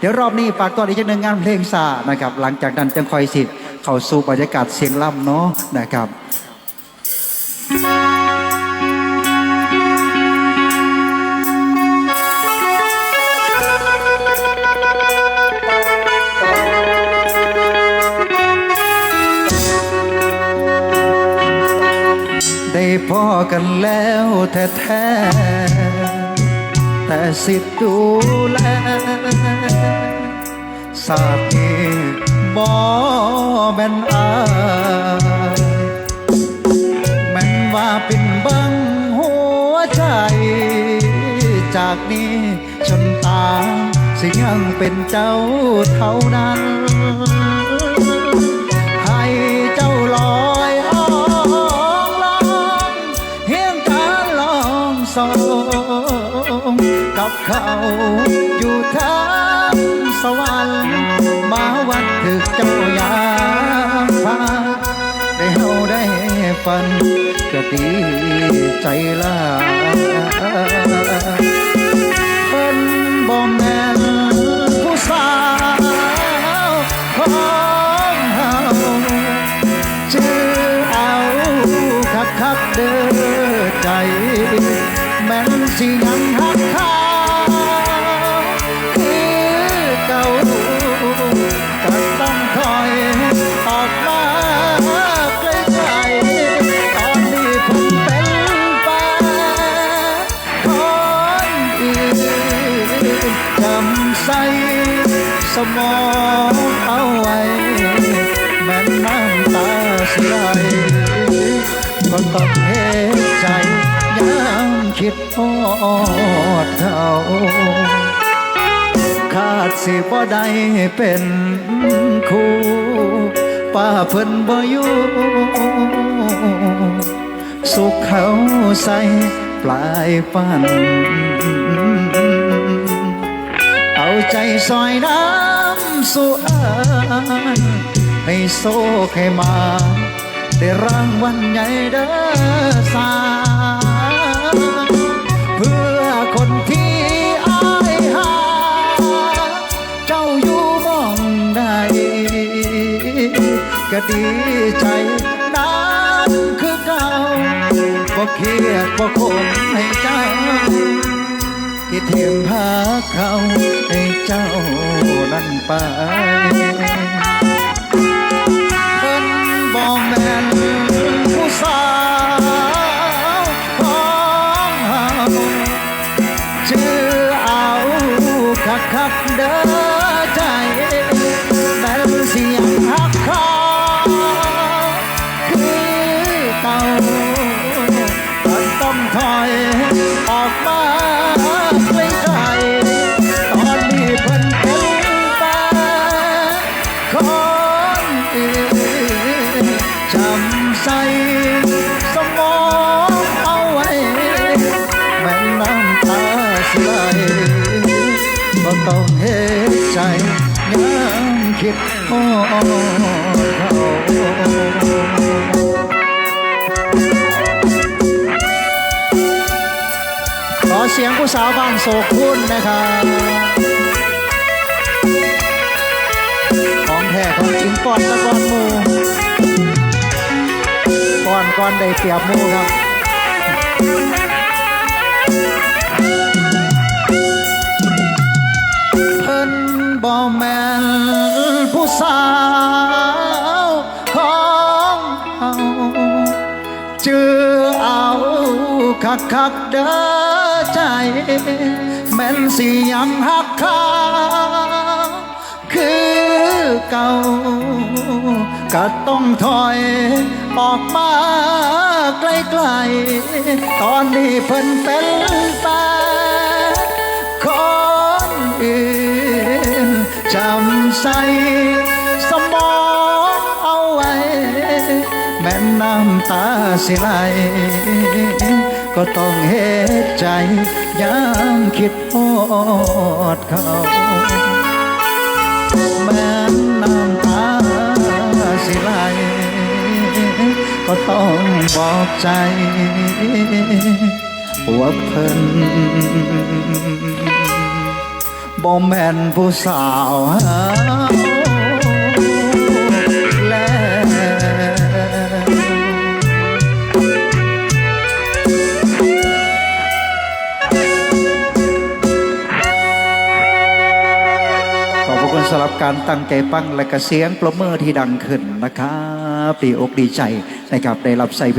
เดี๋ยวรอบนี้ฝากตอนอีกหนึ่งงานเพลงซานะครับ หลังจากนั้นจังคอยสิเข้าสู่บรรยากาศเสียงล่ำเนาะนะครับได้พอกันแล้วแท้ๆ แต่สิทธิ์ดูแลสาดนี้บ่แม่นอาแม่นว่าเป็นบังหัวใจ จากนี้จนตาสิยังเป็นเจ้าเท่านั้น กับเขา อยู่ทางสวรรค์มาวัดถึกเจ้าอยางพาได้เฮาได้ฝันก็ดีใจลาเพิ่นบ่แม่นผู้สาวของเฮาชื่อเอาคักคักเด้อใจ แม่นสิยังหา ใส่สมองเอาไว้แม่นน้ำตาเสียไหลก็ต้องเห็นใจยังคิดทอดเขาขาดสิบ่ได้เป็นคู่ป้าเพิ่นบ่อยู่สุขเขาใส่ปลายฟัน ใจซอยน้ำสู่อานให้โซให้มา ได้รางวัลใหญ่เด้อสาเพื่อคนที่อายหา เจ้าอยู่มองใดก็ดีใจนั้นคือเก่าบ่เครียดบ่คงให้เจ้า ที่เทียมพาเขาให้เจ้านั้นไปเพิ่นบ่แม่น ยังคิดฮอดเขาขอเสียงผู้สาวบ้านโศกคุณนะครับ ของแท้ของจริงก่อนตะกอนมูก่อนก่อนได้เปรียบมูครับ สาวของเฮาชื่อเอาคักคักเด้อใจ แม่นสิยังหักเขาคือเก่าก็ต้องถอยออกมาไกลๆ ตอนนี้เพิ่นเป็นแฟนคนอื่นจำใส่ สิไหลก็ต้องเหตุใจยังคิดฮอดเขาแม่น้ำตาสิไหลก็ต้องบอกใจว่าเพิ่นบ่แม่นผู้สาวหา สำหรับการตั้งใจฟังและกระเสียงปรบมือที่ดังขึ้นนะครับดีอกดีใจนะครับได้รับใส่พิ